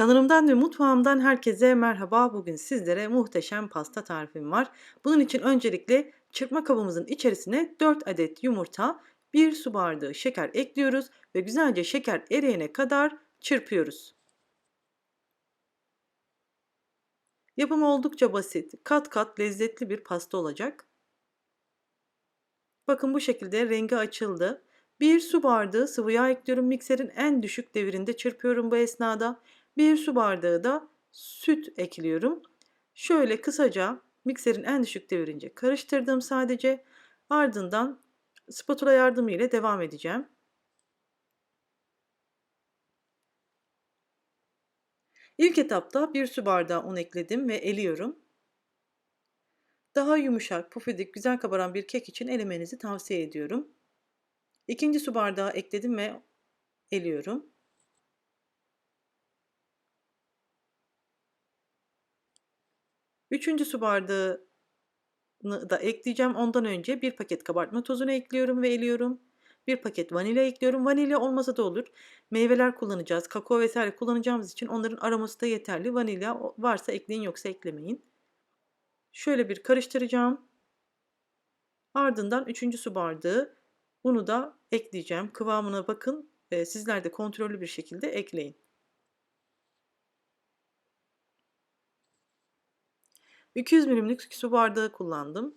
Kanalımdan ve mutfağımdan herkese merhaba. Bugün sizlere muhteşem pasta tarifim var. Bunun için öncelikle çırpma kabımızın içerisine 4 adet yumurta, 1 su bardağı şeker ekliyoruz ve güzelce şeker eriyene kadar çırpıyoruz. Yapımı oldukça basit, kat kat lezzetli bir pasta olacak. Bakın bu şekilde rengi açıldı. 1 su bardağı sıvı yağ ekliyorum. Mikserin en düşük devirinde çırpıyorum bu esnada. 1 su bardağı da süt ekliyorum. Şöyle kısaca mikserin en düşük devirince karıştırdım sadece. Ardından spatula yardımı ile devam edeceğim. İlk etapta 1 su bardağı un ekledim ve eliyorum. Daha yumuşak, pufidik, güzel kabaran bir kek için elemenizi tavsiye ediyorum. İkinci su bardağı ekledim ve eliyorum. Üçüncü su bardağını da ekleyeceğim. Ondan önce bir paket kabartma tozunu ekliyorum ve eliyorum. Bir paket vanilya ekliyorum. Vanilya olmasa da olur. Meyveler kullanacağız. Kakao vesaire kullanacağımız için onların aroması da yeterli. Vanilya varsa ekleyin yoksa eklemeyin. Şöyle bir karıştıracağım. Ardından üçüncü su bardağı unu da ekleyeceğim. Kıvamına bakın. Sizler de kontrollü bir şekilde ekleyin. 200 milimlik su bardağı kullandım.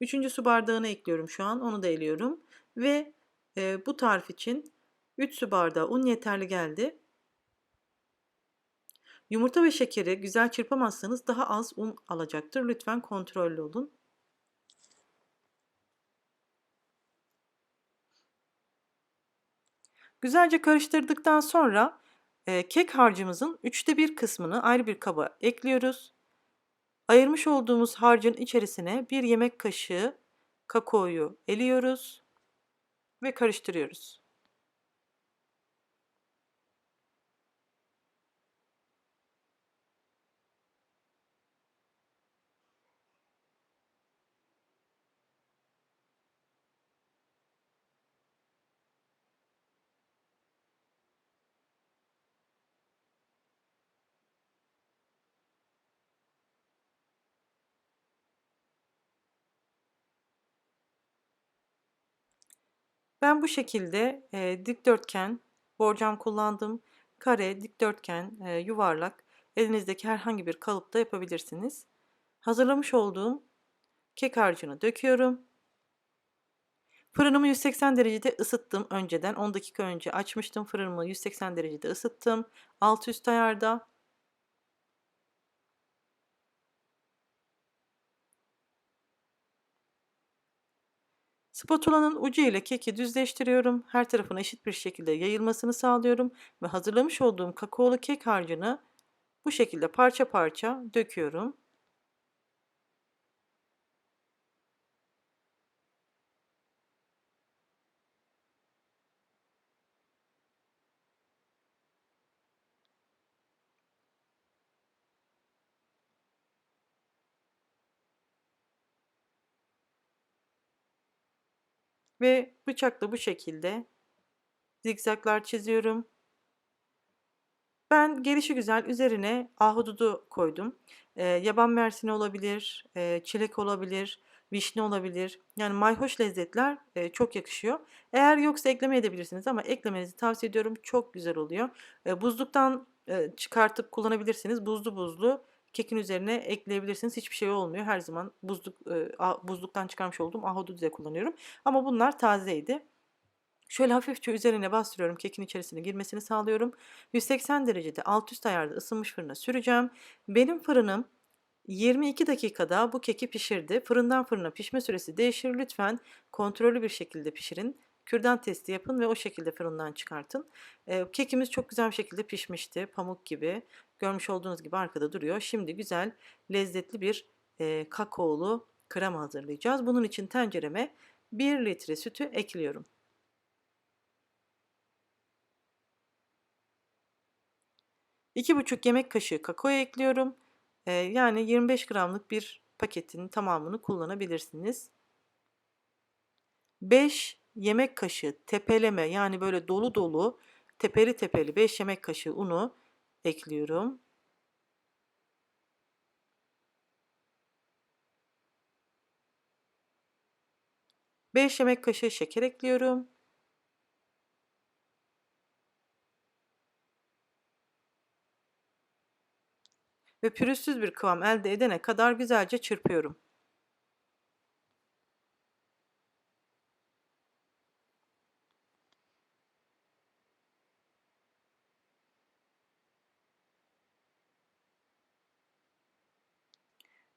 Üçüncü su bardağını ekliyorum şu an. Onu da eliyorum. Ve e, bu tarif için 3 su bardağı un yeterli geldi. Yumurta ve şekeri güzel çırpamazsanız daha az un alacaktır. Lütfen kontrollü olun. Güzelce karıştırdıktan sonra e, kek harcımızın üçte bir kısmını ayrı bir kaba ekliyoruz. Ayırmış olduğumuz harcın içerisine bir yemek kaşığı kakaoyu eliyoruz ve karıştırıyoruz. Ben bu şekilde e, dikdörtgen borcam kullandım. Kare, dikdörtgen, e, yuvarlak elinizdeki herhangi bir kalıpta yapabilirsiniz. Hazırlamış olduğum kek harcını döküyorum. Fırınımı 180 derecede ısıttım önceden. 10 dakika önce açmıştım. Fırınımı 180 derecede ısıttım. Alt üst ayarda. Spatulanın ucu ile keki düzleştiriyorum. Her tarafına eşit bir şekilde yayılmasını sağlıyorum ve hazırlamış olduğum kakaolu kek harcını bu şekilde parça parça döküyorum. Ve bıçakla bu şekilde zikzaklar çiziyorum. Ben gelişi güzel üzerine ahududu koydum. Ee, yaban mersini olabilir, e, çilek olabilir, vişne olabilir. Yani mayhoş lezzetler e, çok yakışıyor. Eğer yoksa ekleme edebilirsiniz ama eklemenizi tavsiye ediyorum. Çok güzel oluyor. E, buzluktan e, çıkartıp kullanabilirsiniz. Buzlu buzlu kekin üzerine ekleyebilirsiniz. Hiçbir şey olmuyor. Her zaman buzluk e, buzluktan çıkarmış olduğum ahududu kullanıyorum. Ama bunlar tazeydi. Şöyle hafifçe üzerine bastırıyorum. Kekin içerisine girmesini sağlıyorum. 180 derecede alt üst ayarda ısınmış fırına süreceğim. Benim fırınım 22 dakikada bu keki pişirdi. Fırından fırına pişme süresi değişir. Lütfen kontrollü bir şekilde pişirin. Kürdan testi yapın ve o şekilde fırından çıkartın. Ee, kekimiz çok güzel bir şekilde pişmişti. Pamuk gibi. Görmüş olduğunuz gibi arkada duruyor. Şimdi güzel, lezzetli bir e, kakaolu krema hazırlayacağız. Bunun için tencereme 1 litre sütü ekliyorum. İki buçuk yemek kaşığı kakao ekliyorum. Ee, yani 25 gramlık bir paketin tamamını kullanabilirsiniz. 5 yemek kaşığı tepeleme yani böyle dolu dolu tepeli tepeli 5 yemek kaşığı unu ekliyorum. Beş yemek kaşığı şeker ekliyorum. Ve pürüzsüz bir kıvam elde edene kadar güzelce çırpıyorum.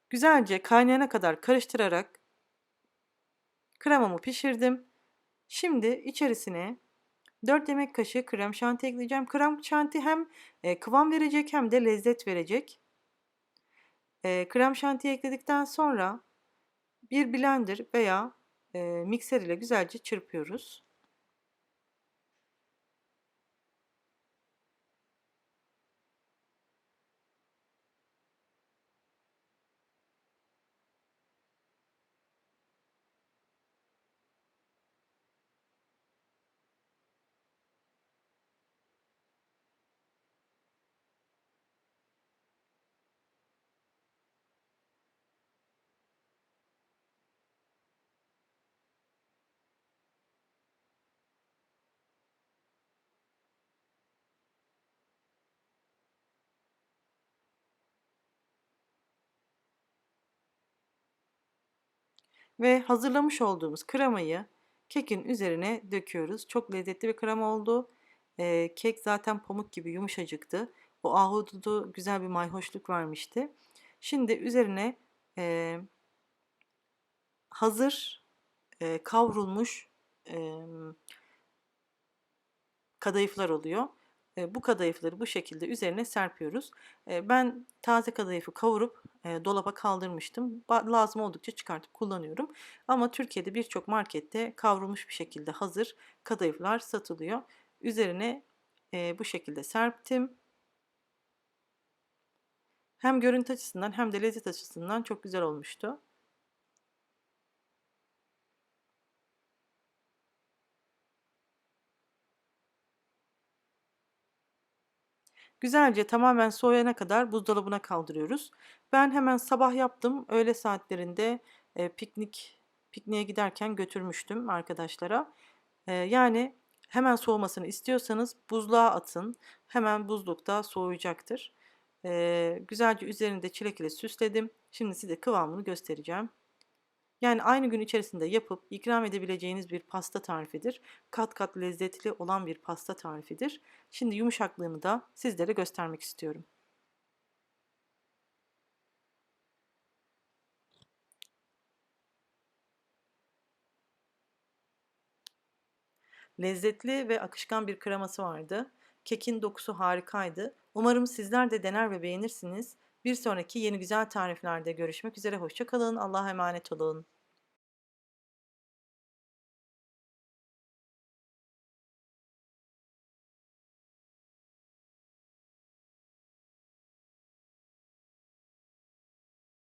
Güzelce kaynayana kadar karıştırarak kremamı pişirdim. Şimdi içerisine 4 yemek kaşığı krem şanti ekleyeceğim. Krem şanti hem e, kıvam verecek hem de lezzet verecek. E, krem şanti ekledikten sonra bir blender veya e, mikser ile güzelce çırpıyoruz. Ve hazırlamış olduğumuz kremayı kekin üzerine döküyoruz. Çok lezzetli bir krema oldu. Ee, kek zaten pamuk gibi yumuşacıktı. O ahududu güzel bir mayhoşluk vermişti. Şimdi üzerine e, hazır e, kavrulmuş e, kadayıflar oluyor. Bu kadayıfları bu şekilde üzerine serpiyoruz. Ben taze kadayıfı kavurup dolaba kaldırmıştım. Lazım oldukça çıkartıp kullanıyorum. Ama Türkiye'de birçok markette kavrulmuş bir şekilde hazır kadayıflar satılıyor. Üzerine bu şekilde serptim. Hem görüntü açısından hem de lezzet açısından çok güzel olmuştu. Güzelce tamamen soğuyana kadar buzdolabına kaldırıyoruz. Ben hemen sabah yaptım. Öğle saatlerinde e, piknik pikniğe giderken götürmüştüm arkadaşlara. E, yani hemen soğumasını istiyorsanız buzluğa atın. Hemen buzlukta soğuyacaktır. E, güzelce üzerinde çilek ile süsledim. Şimdi size kıvamını göstereceğim. Yani aynı gün içerisinde yapıp ikram edebileceğiniz bir pasta tarifidir. Kat kat lezzetli olan bir pasta tarifidir. Şimdi yumuşaklığını da sizlere göstermek istiyorum. Lezzetli ve akışkan bir kreması vardı. Kekin dokusu harikaydı. Umarım sizler de dener ve beğenirsiniz. Bir sonraki yeni güzel tariflerde görüşmek üzere. Hoşçakalın. Allah'a emanet olun.